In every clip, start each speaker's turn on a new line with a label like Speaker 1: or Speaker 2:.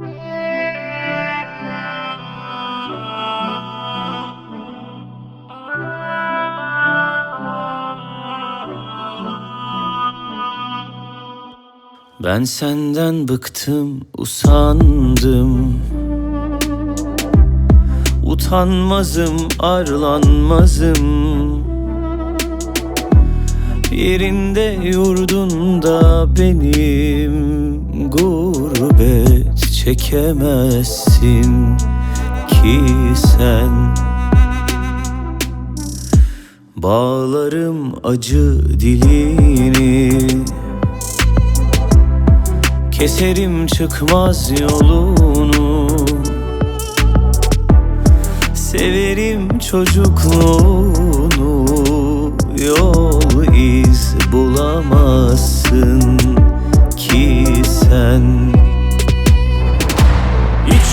Speaker 1: Ben senden bıktım, usandım. Utanmazım, arlanmazım. Yerinde yurdunda benim Gurbet çekemezsin ki sen. Bağlarım acı dilini. Keserim çıkmaz yolunu. Severim çocukluğunu. Yol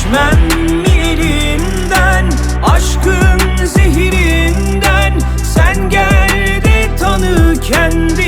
Speaker 1: İçmem mi elinden Aşkın zehirinden Sen gel de tanı kendini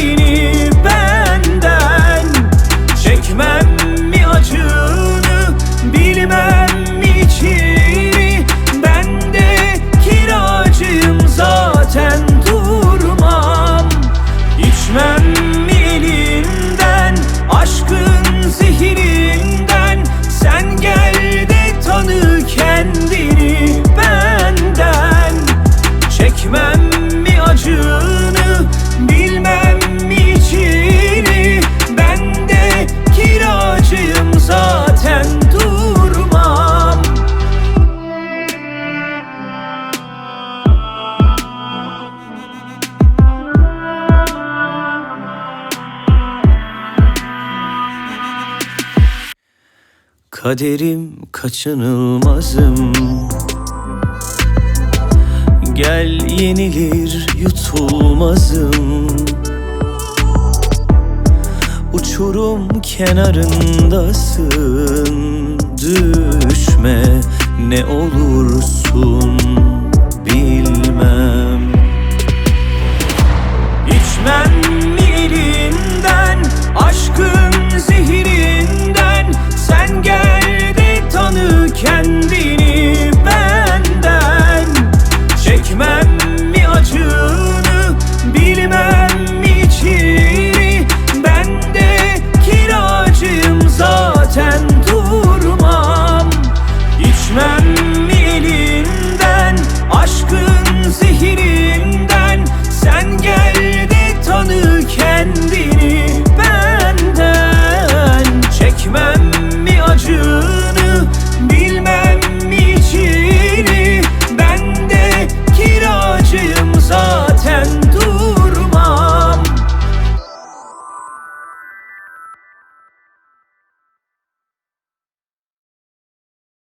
Speaker 1: Kaderim kaçınılmazım. Gel yenilir yutulmazım. Uçurum kenarındasın. Düşme ne olursun